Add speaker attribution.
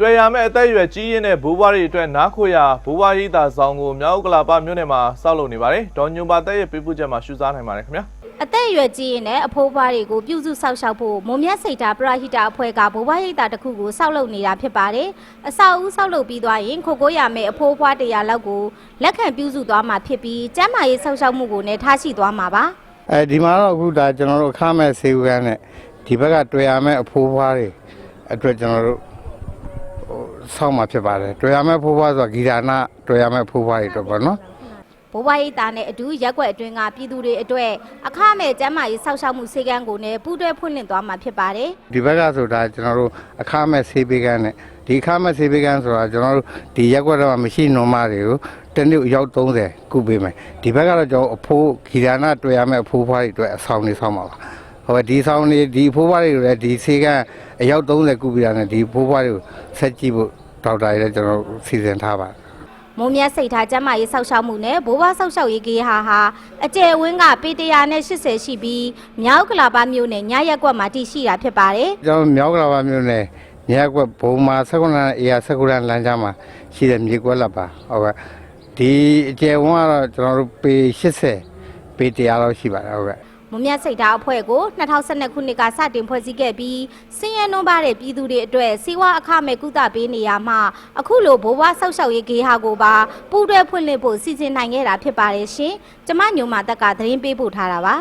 Speaker 1: တွေ့ရမယ့်အသက်အရွယ်ကြီးရင်းတဲ့ဘိုးဘွားတွေအတွက်နားခွေရဘိုးဘွားရိပ်သာဆောင်ကိုမြောက်ကလာပမြို့နယ်မှာစောက်လုပ်နေပါတယ်ဒေါ်ညွန်ပါတက်ရဲ့ပေးပို့ချက်မှာရှုစားနိုင်ပါတယ်ခင်ဗျာ
Speaker 2: အသက်အရွယ်ကြီးရင်လည်းအဖိုးဖွားတွေကိုပြုစုဆောက်ရှောက်ဖို့မုံမြတ်စိတ်တာပရဟိတအဖွဲ့ကဘိုးဘွားရိပ်တာတစ်ခုကိုစောက်လုပ်နေတာဖြစ်ပါတယ်။အဆောက်အဦဆောက်လုပ်ပြီးသွားရင်ခိုကိုရမယ့်အဖိုးဖွားတရားလောက်ကိုလက်ခံပြုစုသွားမှာဖြစ်ပြီးကျန်းမာရေးဆောက်ရှောက်မှုကိုလည်းထားရှိသွားမှာပါ။
Speaker 3: အဲဒီမှာတော့အခုဒါကျွန်တော်တို့ခါမဲ့ဆေးဦးကန်းနဲ့ဒီဘက်ကတွေ့ရမယ့်အဖိုးဖွားတွေအတွက်ကျွန်တော်တို့ဟို ဆောက်မှာဖြစ်ပါတယ်တွေ့ရမယ့်အဖိုးဖွားဆိုတာဂီတာနာတွေ့ရမယ့်အဖိုးဖွားတွေတော့ပေါ့နော်
Speaker 2: ဘိုးဘွားရိပ်သားနဲ့အတူရက်ွက်အတွင်းကပြည်သူတွေအတွက်အခမဲ့ကျန်းမာရေးဆောက်ရှောက်မှုစေကမ်းကိုလည်းပူးတွဲဖွင့်လှစ်သွားမှာဖြစ်ပါတယ်
Speaker 3: ဒီဘက်ကဆိုတာကျွန်တော်တို့အခမဲ့ဆေးပေးကန်းနဲ့ဒီအခမဲ့ဆေးပေးကန်းဆိုတာကျွန်တော်တို့ဒီရက်ကွက်တော့မရှိနွန်မတွေကိုတစ်နေ့အယောက်30ကုပေးမယ်ဒီဘက်ကတော့ကျွန်တော်အဖိုးဂီတာနာတွေ့ရမယ့်အဖိုးဖွားတွေအတွက်အဆောင်နေဆောင်ပါပါ ဟိုဒီဆောင်နေဒီအဖိုးဖွားတွေကိုလည်းဒီဆေးကန်းအယောက်30ကုပေးတာနဲ့ဒီအဖိုးဖွားတွေကိုဆက်ကြည့်ဖို့ဒေါက်တာတွေလည်းကျွန်တော်စီစဉ်ထားပါတယ်
Speaker 2: မုံမြတ်စိတ်ထားကျန်းမာရေးဆောက်ရှောက်မှုနဲ့ဘိုးဘွားဆောက်ရှောက်ရေးကေဟာဟာအကျယ်ဝင်းကပေတရာနဲ့80ရှိပြီးမြောက်ကလာပါမြို့နယ်ညရက်ကွက်မှာတည်ရှိတာဖြစ်ပါတယ်
Speaker 3: ကျွန်တော်မြောက်ကလာပါမြို့နယ်ညက်ကွက်ဘုံမှာ16လမ်းအေးရ16လမ်းလမ်းကြားမှာရှိတဲ့မြေကွက်လက်ပါဟုတ်ကဲ့ဒီအကျယ်ဝန်းကတော့ကျွန်တော်တို့ပေ80ပေ100လောက်ရှိပါတယ်ဟုတ်ကဲ့
Speaker 2: မုံမြတ်စိတ်ထားအဖွဲ့ကို2012ခုနှစ်ကစတင်ဖွဲ့စည်းခဲ့ပြီးစင်းရဲနှုံးပါတဲ့ပြည်သူတွေအတွက်စီဝါအခမဲ့ကုသပေးနေရမှာအခုလိုဘိုးဘွားဆောက်ရှောက်ရေးကေဟာကိုပါပူးတွဲဖွင့်လှစ်ဖို့စီစဉ်နိုင်ခဲ့တာဖြစ်ပါတယ်ရှင်ကျမညုံမာတက်ကသတင်းပေးပို့ထားတာပါ